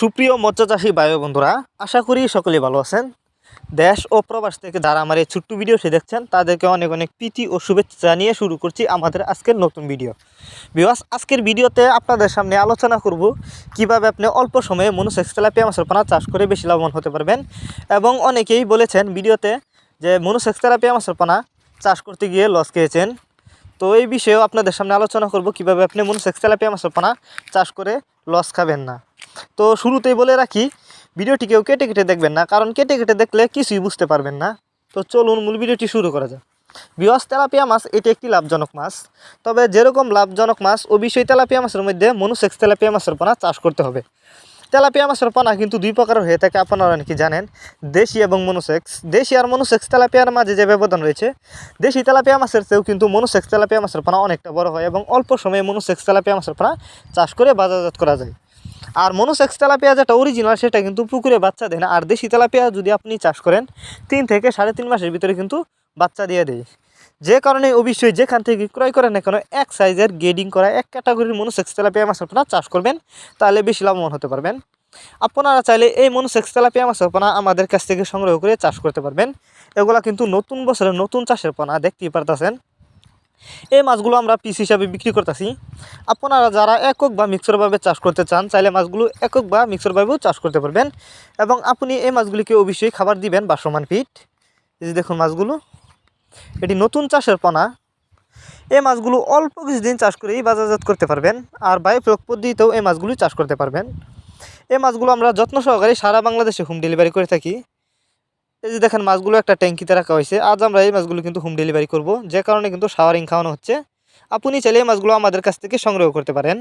সুপ্রিয় মৎস্যচাষী বায়ু বন্ধুরা, আশা করি সকলেই ভালো আছেন। দেশ ও প্রবাস থেকে যারা আমার এই ছোট্ট ভিডিওটি দেখছেন, তাদেরকে অনেক অনেক প্রীতি ও শুভেচ্ছা জানিয়ে শুরু করছি আমাদের আজকের নতুন ভিডিও। বিবাস আজকের ভিডিওতে আপনাদের সামনে আলোচনা করব কীভাবে আপনি অল্প সময়ে মনুসেক্স তেলাপিয়া মাছের পোনা চাষ করে বেশি লাভবান হতে পারবেন এবং অনেকেই বলেছেন ভিডিওতে যে মনুসেক্স তেলাপিয়া মাছের পোনা চাষ করতে গিয়ে লস খেয়েছেন। তো এই বিষয়েও আপনাদের সামনে আলোচনা করব কীভাবে আপনি মনুসেক্স তেলাপিয়া মাছের পোনা চাষ করে লস খাবেন না। তো শুরুতেই বলে রাখি, ভিডিওটি কেউ কেটে কেটে দেখবেন না, কারণ কেটে কেটে দেখলে কিছুই বুঝতে পারবেন না। তো চলুন মূল ভিডিওটি শুরু করা যাক। বিওয়াস তেলাপিয়া মাছ, এটি একটি লাভজনক মাছ। তবে যেরকম লাভজনক মাছ ও বিষয় তেলাপিয়া মাছের মধ্যে মনুসেক্স তেলাপিয়া মাছের পোনা চাষ করতে হবে। তেলাপিয়া মাছের পোনা কিন্তু দুই প্রকারের হয়ে থাকে, আপনারা নাকি জানেন। দেশি এবং মনুসেক্স। দেশি আর মনুসেক্স তেলাপিয়ার মাঝে যে ব্যবধান রয়েছে, দেশি তেলাপিয়া মাছের চেয়েও কিন্তু মনুসেক্স তেলাপিয়া মাছের পোনা অনেকটা বড় হয় এবং অল্প সময়ে মনুসেক্স তেলাপিয়া মাছের পোনা চাষ করে বাজারজাত করা যায়। আর মনোসেক্স তেলাপিয়া যেটা অরিজিনাল সেটা কিন্তু পুকুরে বাচ্চা দেয় না। আর দেশি তেলাপিয়া যদি আপনি চাষ করেন, তিন থেকে সাড়ে তিন মাসের ভিতরে কিন্তু বাচ্চা দিয়ে দেয়। যে কারণে অবশ্যই যেখান থেকে ক্রয় করেন না কেন, এক সাইজের গেডিং করা, এক ক্যাটাগরির মনোসেক্স তেলাপিয়া মাছ আপনারা চাষ করবেন, তাহলে বেশি লাভবান হতে পারবেন। আপনারা চাইলে এই মনোসেক্স তেলাপিয়া মাছের পোনা আমাদের কাছ থেকে সংগ্রহ করে চাষ করতে পারবেন। এগুলা কিন্তু নতুন বছরের নতুন চাষের পোনা, দেখতেই পারতেছেন। এই মাছগুলো আমরা পিস হিসাবে বিক্রি করতেছি। আপনারা যারা একক বা মিক্সরভাবে চাষ করতে চান, চাইলে মাছগুলো একক বা মিক্সরভাবেও চাষ করতে পারবেন এবং আপনি এই মাছগুলিকে অবশ্যই খাবার দিবেন বা সমান ফিট এই যে দেখুন মাছগুলো, এটি নতুন চাষের পোনা। এই মাছগুলো অল্প কিছুদিন চাষ করেই বাজারজাত করতে পারবেন আর বায়ুপ্রয়োগ পদ্ধতিতেও এই মাছগুলি চাষ করতে পারবেন। এই মাছগুলো আমরা যত্ন সহকারে সারা বাংলাদেশে হোম ডেলিভারি করে থাকি। এই যে দেখেন, মাছগুলো একটা ট্যাঙ্কিতে রাখা হয়েছে। আজ আমরা এই মাছগুলো কিন্তু হোম ডেলিভারি করব। যে কারণে কিন্তু শাওয়ারিং খাওয়ানো হচ্ছে। আপনি চাইলে এই মাছগুলো আমাদের কাছ থেকে সংগ্রহ করতে পারেন।